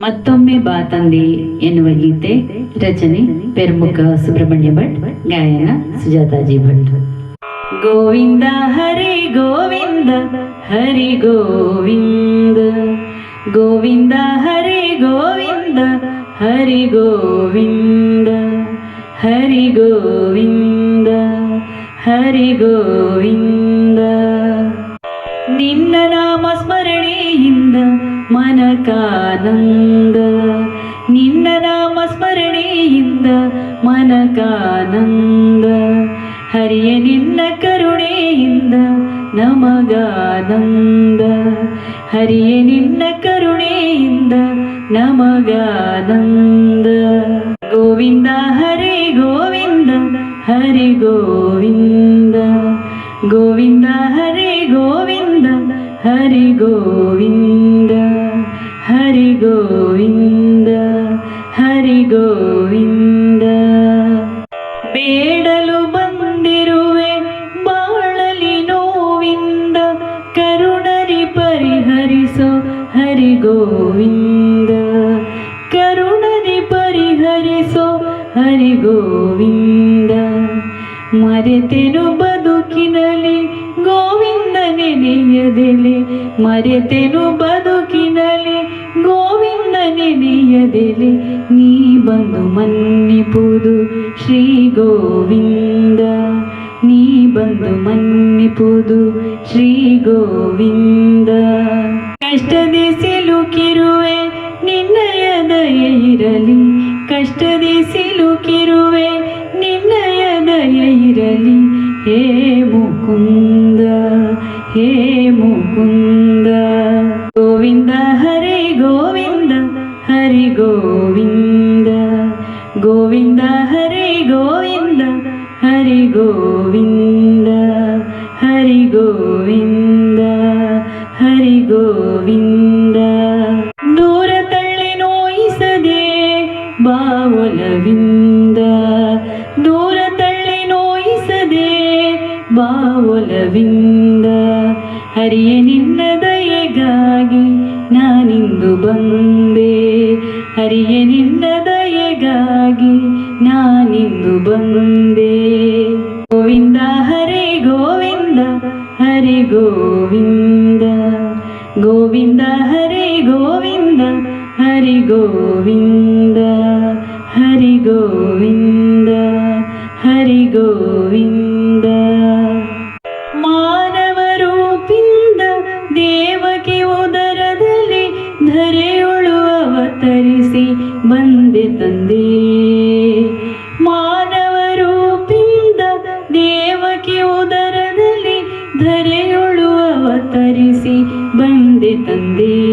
ಮತ್ತೊಮ್ಮೆ ಬಾ ತಂದೆ ಎನ್ನುವ ಗೀತೆ ರಚನೆ ಪೆರ್ಮುಖ ಸುಬ್ರಹ್ಮಣ್ಯ ಭಟ್ ಗಾಯನ ಸುಜಾತಾಜಿ ಭಟ್ ಗೋವಿಂದ ಹರಿ ಗೋವಿಂದ ಹರಿ ಗೋವಿಂದ ಗೋವಿಂದ ಹರಿ ಗೋವಿಂದ ಹರಿ ಗೋವಿಂದ ಹರಿ ಗೋವಿಂದ ಹರಿ ಗೋವಿಂದ ಮನಕಾನಂದ ನಿನ್ನ ನಾಮ ಸ್ಮರಣೆಯಿಂದ ಮನಕಾನಂದ ಹರಿಯ ನಿನ್ನ ಕರುಣೆಯಿಂದ ನಮಗಾನಂದ ಹರಿಯ ನಿನ್ನ ಕರುಣೆಯಿಂದ ನಮಗಾನಂದ ಗೋವಿಂದ ಹರಿ ಗೋವಿಂದ ಹರಿ ಗೋವಿಂದ ಗೋವಿಂದ ಹರಿ ಗೋವಿಂದ ಹರಿ ಗೋವಿಂದ ಬೇಡಲು ಬಂದಿರುವೆ ಬಾಳಲಿ ನೋವಿಂದ, ಕರುಣರಿ ಪರಿಹರಿಸೋ ಹರಿ ಗೋವಿಂದ ಕರುಣರಿ ಪರಿಹರಿಸೋ ಹರಿ ಗೋವಿಂದ ಮರೆತೆನು ಬದುಕಿನಲ್ಲಿ ಗೋವಿಂದ ನೆನೆಯದೆಲೆ. ಮರೆತೆನು ಬದುಕಿನಲಿ ಗೋವಿಂದ ನೆನೆಯದೆಲೆ. ನೀ ಬಂದು ಮನ್ನಿಪುದು ಶ್ರೀ ಗೋವಿಂದ ನೀ ಬಂದು ಮನ್ನಿಪುದು ಶ್ರೀ ಗೋವಿಂದ ಕಷ್ಟದಿ ಸಿಲುಕಿರುವೆ ನಿನ್ನಯ ದಯ ಇರಲಿ ಕಷ್ಟದಿ ಸಿಲುಕಿರುವೆ ನಿನ್ನಯ ದಯ ಇರಲಿ ಹೇ ಮುಕುಂದ ಹೇ ಮುಕುಂದ ಗೋವಿಂದ ಹರಿ ಗೋವಿಂದ ಹರಿ ಗೋವಿಂದ ಗೋವಿಂದ, ಹರಿ ಗೋವಿಂದ ಹರಿ ಗೋವಿಂದ ಹರಿ ಗೋವಿಂದ ಹರಿ ಗೋವಿಂದ. ದೂರ ತಳ್ಳಿ ನೋಯಿಸದೆ ಬಾವಲವಿಂದ ದೂರ ತಳ್ಳಿ ನೋಯಿಸದೆ ಬಾವಲವಿಂದ. ಹರಿಯ ನಿನ್ನ ದಯೆಗಾಗಿ ನಾನಿಂದು ಬಂದೆ, ಹರಿಯ ನಿನ್ನ ದಯೆಗಾಗಿ ನಾನಿಂದು ಬಂದೆ. ಗೋವಿಂದ, ಹರೇ ಗೋವಿಂದ, ಹರಿ ಗೋವಿಂದ. ಗೋವಿಂದ, ಹರೇ ಗೋವಿಂದ, ಹರಿ ಗೋವಿಂದ. ಹರಿ ಗೋವಿಂದ ಹರಿ ಗೋವಿಂದ. ಮಾನವ ರೂಪಿಂದ ದೇವಕಿ ಉದರದಲ್ಲಿ ಧರೆಯೊಳು ಅವತರಿಸಿ ಬಂದೆ ತಂದೆ. ಧರೆಯೊಳು ಅವತರಿಸಿ ಬಂದೆ ತಂದೆ.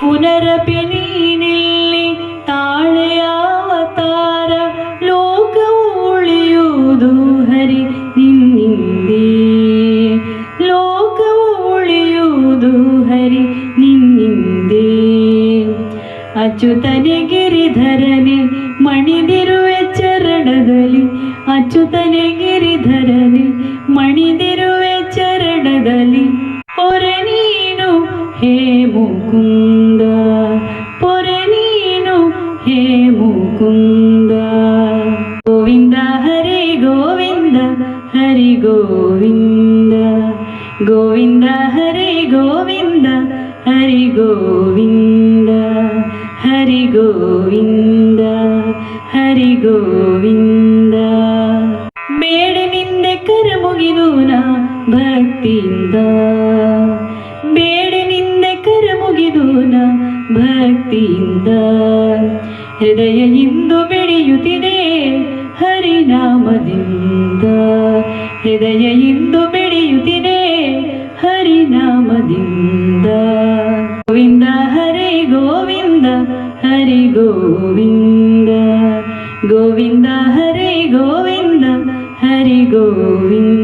ಪುನರಪಿ ನೀನಿಲ್ಲಿ ತಾಳೆಯ ಅವತಾರ ಲೋಕ ಉಳಿಯುವುದು ಹರಿ ನಿನ್ನಿಂದೆ. ಲೋಕವು ಉಳಿಯುವುದು ಹರಿ ನಿನ್ನಿಂದೆ. ಅಚ್ಯುತನೆ ಗಿರಿಧರನೆ, ಮಣಿದಿರುವೆ ಚರಣದಲ್ಲಿ. ಅಚ್ಯುತನೆ ಗಿರಿಧರನೆ ಮಣಿದಿರುವೆ ಚರಣದಲ್ಲಿ ಪೊರೆ ನೀನು ಹೇ ಮುಕುಂದ ಪೊರೆ ನೀನು ಹೇ ಮುಕುಂದ ಗೋವಿಂದ ಹರಿ ಗೋವಿಂದ ಹರಿ ಗೋವಿಂದ ಗೋವಿಂದ ಹರಿ ಗೋವಿಂದ ಹರಿ ಗೋವಿಂದ ಹರಿ ಗೋವಿಂದ ಹರಿ ಗೋವಿಂದ ಭಕ್ತಿಯಿಂದ. ನಿಂದ ಕರ ಮುಗಿದು ನಾ ಭಕ್ತಿಯಿಂದ. ಹೃದಯ ಇಂದು ಬೆಳೆಯುತ್ತಿದೆ ಹರಿನಾಮದಿಂದ. ಹೃದಯ ಇಂದು ಬೆಳೆಯುತ್ತಿದೆ ಹರಿನಾಮದಿಂದ. ಗೋವಿಂದ ಹರಿ ಗೋವಿಂದ ಹರಿ ಗೋವಿಂದ. ಗೋವಿಂದ ಹರಿ ಗೋವಿಂದ ಹರಿ ಗೋವಿಂದ.